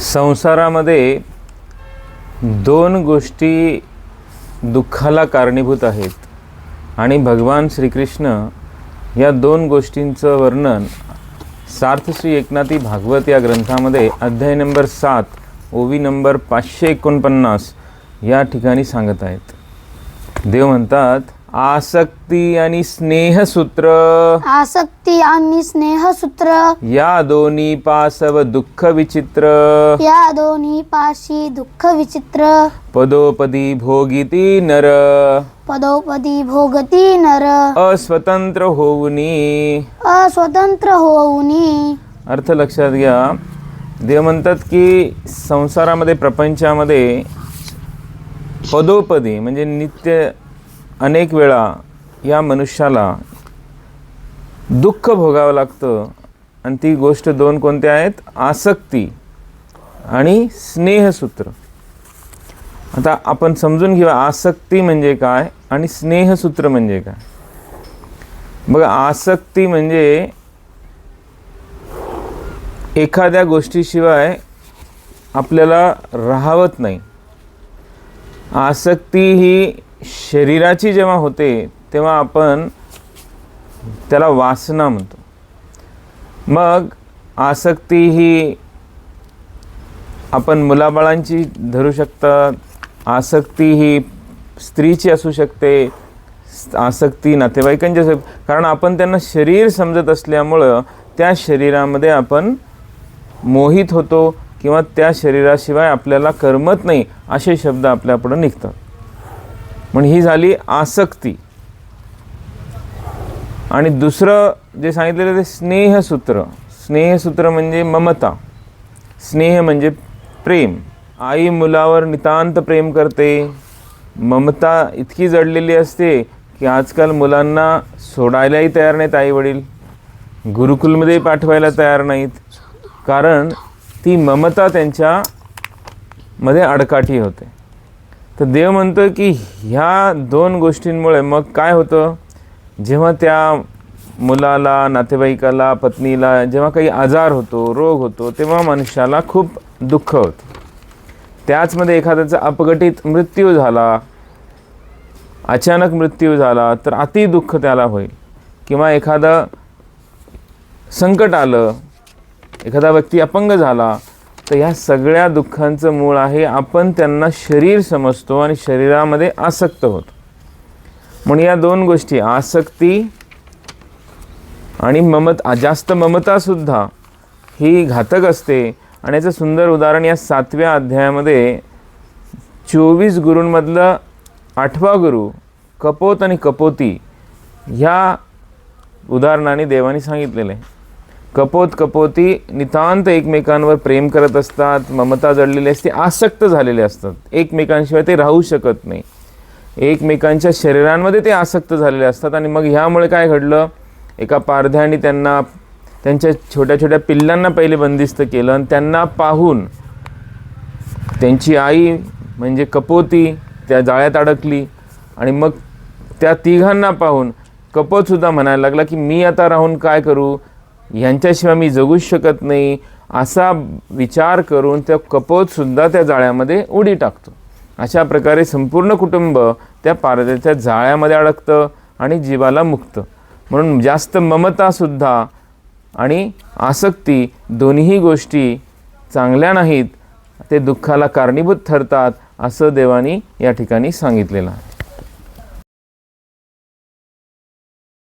संसारामध्ये दोन गोष्टी दुःखाला कारणीभूत आहेत आणि भगवान श्रीकृष्ण या दोन गोष्टींचं वर्णन सार्थश्री एकनाथी भागवत या ग्रंथामध्ये अध्याय नंबर सात ओवी नंबर पाचशे एकोणपन्नास या ठिकाणी सांगत आहेत. देव म्हणतात आसक्ती आणि स्नेहसूत्र. आसक्ती आणि स्नेहसूत्र. या दोन्ही पासव दुःख विचित्र या दोन्ही पाशी दुःख विचित्र पदोपदी भोगिती नर. पदोपदी भोगती नर. अस्वतंत्र होऊनी. अस्वतंत्र होऊनी. अर्थ लक्षात घ्या. देव म्हणतात की संसारामध्ये प्रपंचामध्ये पदोपदी म्हणजे नित्य अनेक वेळा या मनुष्याला दुःख भोगावं लागतं. आणि ती गोष्ट दोन कोणत्या आहेत? आसक्ती आणि स्नेहसूत्र. आता आपण समजून घेऊया आसक्ती म्हणजे काय आणि स्नेहसूत्र म्हणजे काय. बघा आसक्ती म्हणजे एखाद्या गोष्टीशिवाय आपल्याला राहावत नाही. आसक्ती ही शरीराची जेव्हा होते तेव्हा आपण त्याला वासना म्हणतो. मग आसक्ती ही आपण मुलाबाळांची धरू शकतात आसक्ती ही स्त्रीची असू शकते आसक्ती नातेवाईकांची असू कारण आपण त्यांना शरीर समजत असल्यामुळं त्या शरीरामध्ये आपण मोहित होतो किंवा त्या शरीराशिवाय आपल्याला करमत नाही असे शब्द आपल्यापुढं निघतात. पण ही झाली आसक्ती. आणि दुसरं जे सांगितलेलं ते स्नेहसूत्र. स्नेहसूत्र म्हणजे ममता. स्नेह म्हणजे प्रेम. आई मुलावर नितांत प्रेम करते. ममता इतकी जडलेली असते की आजकाल मुलांना सोडायलाही तयार नाहीत आई वडील गुरुकुलमध्ये पाठवायला तयार नाहीत. कारण ती ममता त्यांच्यामध्ये अडकाठी होते. तर देव म्हणतो की ह्या दोन गोष्टींमुळे मग काय होतं? जेव्हा त्या मुलाला नातेवाईकाला पत्नीला जेव्हा काही आजार होतो रोग होतो तेव्हा मनुष्याला खूप दुःख होतं. त्याचमध्ये एखाद्याचा अपघटित मृत्यू झाला अचानक मृत्यू झाला तर अति दुःख त्याला होईल. किंवा एखादं संकट आलं एखादा व्यक्ती अपंग झाला तर ह्या सगळ्या दुःखांचं मूळ आहे आपण त्यांना शरीर समजतो आणि शरीरामध्ये आसक्त होतो. म्हणून या दोन गोष्टी आसक्ती आणि ममत जास्त ममतासुद्धा ही घातक असते. आणि याचं सुंदर उदाहरण या सातव्या अध्यायामध्ये चोवीस गुरूंमधलं आठवा गुरु कपोत आणि कपोती ह्या उदाहरणाने देवाने सांगितलेलं आहे. कपोत कपोती नितांत एकमेकांवर प्रेम करत असतात ममता जडलेली असते आसक्त झालेले असतात. एकमेकांशिवाय ते राहू शकत नाही. एकमेकांच्या शरीरांमध्ये ते आसक्त झालेले असतात आणि मग ह्यामुळे काय घडलं? एका पारध्याने त्यांना त्यांच्या छोट्या छोट्या पिल्लांना पहिले बंदिस्त केलं आणि त्यांना पाहून त्यांची आई म्हणजे कपोती त्या जाळ्यात अडकली आणि मग त्या तिघांना पाहून कपोतसुद्धा म्हणायला लागला की मी आता राहून काय करू? ह्यांच्याशिवाय मी जगूच शकत नाही असा विचार करून त्या कपोतसुद्धा त्या जाळ्यामध्ये उडी टाकतो. अशा प्रकारे संपूर्ण कुटुंब त्या पारद्याच्या जाळ्यामध्ये अडकतं आणि जीवाला मुक्त. म्हणून जास्त ममतासुद्धा आणि आसक्ती दोन्ही गोष्टी चांगल्या नाहीत ते दुःखाला कारणीभूत ठरतात असं देवानी या ठिकाणी सांगितलेलं आहे.